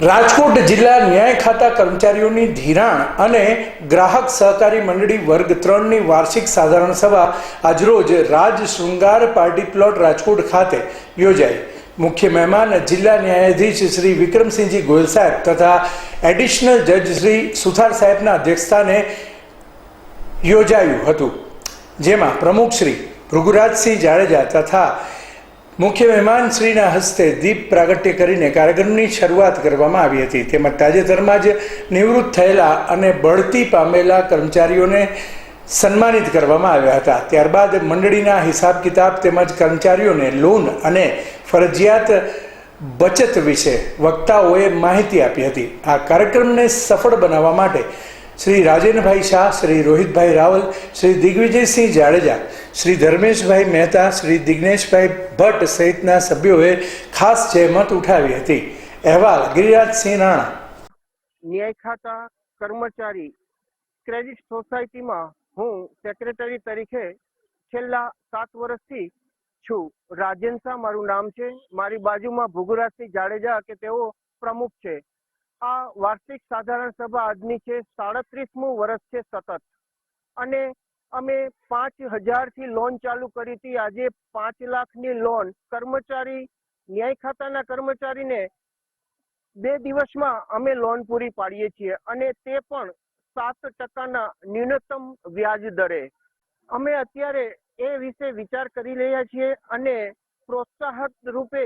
રાજકોટ જિલ્લા ન્યાય ખાતા કર્મચારીઓની ધિરાણ અને ગ્રાહક સહકારી મંડળી વર્ગ ત્રણની વાર્ષિક સાધારણ સભા આજરોજ રાજ શૃંગાર પાર્ટી પ્લોટ રાજકોટ ખાતે યોજાઈ. મુખ્ય મહેમાન જિલ્લા ન્યાયાધીશ શ્રી વિક્રમસિંહજી ગોયલ સાહેબ તથા એડિશનલ જજ શ્રી સુથાર સાહેબના અધ્યક્ષસ્થાને યોજાયું હતું. જેમાં પ્રમુખ શ્રી ભૃગુરાજસિંહ જાડેજા તથા મુખ્ય મહેમાન શ્રીના હસ્તે દીપ પ્રાગટ્ય કરીને કાર્યક્રમની શરૂઆત કરવામાં આવી હતી. તેમજ તાજેતરમાં જ નિવૃત્ત થયેલા અને બઢતી પામેલા કર્મચારીઓને સન્માનિત કરવામાં આવ્યા હતા. ત્યારબાદ મંડળીના હિસાબ કિતાબ તેમજ કર્મચારીઓને લોન અને ફરજિયાત બચત વિશે વક્તાઓએ માહિતી આપી હતી. આ કાર્યક્રમને સફળ બનાવવા માટે શ્રી રાજેન્દ્રભાઈ શાહ, શ્રી રોહિતભાઈ રાવલ, શ્રી દિગ્વિજયસિંહ જાડેજા શ્રી ધર્મેશભાઈ મહેતા, શ્રી દિગ્નેશભાઈ ભટ્ટ સહિતના સભ્યોએ ખાસ જહેમત ઉઠાવી હતી. અહેવાલ, ગિરિરાજસિંહ રાણા. ન્યાય ખાતા કર્મચારી, ક્રેડિટ સોસાયટીમાં હું સેક્રેટરી તરીકે છેલ્લા સાત વર્ષથી છું. રાજેન શાહ મારું નામ છે. મારી બાજુમાં ભુગુરાજસિંહ જાડેજા કે તેઓ પ્રમુખ છે. આ વાર્ષિક સાધારણ સભા આજની છે સાડત્રીસમું વર્ષ છે સતત. અને અમે પાંચ હજારથી લોન ચાલુ કરી હતી. આજે પાંચ લાખની લોન કર્મચારી, ન્યાય ખાતાના કર્મચારીને બે દિવસમાં અમે લોન પૂરી પાડીએ છીએ અને તે પણ સાત ટકાના ન્યૂનતમ વ્યાજ દરે. અમે અત્યારે એ વિશે વિચાર કરી રહ્યા છીએ અને પ્રોત્સાહક રૂપે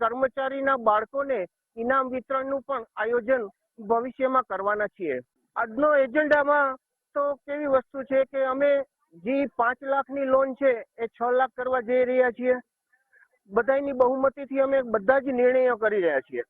કર્મચારીના બાળકોને ઇનામ વિતરણનું પણ આયોજન ભવિષ્યમાં કરવાના છીએ. આજનો એજન્ડામાં તો કેવી વસ્તુ છે કે અમે જે પાંચ લાખની લોન છે, એ છ લાખ કરવા જઈ રહ્યા છીએ. બધાની બહુમતીથી અમે બધા જ નિર્ણયો કરી રહ્યા છીએ.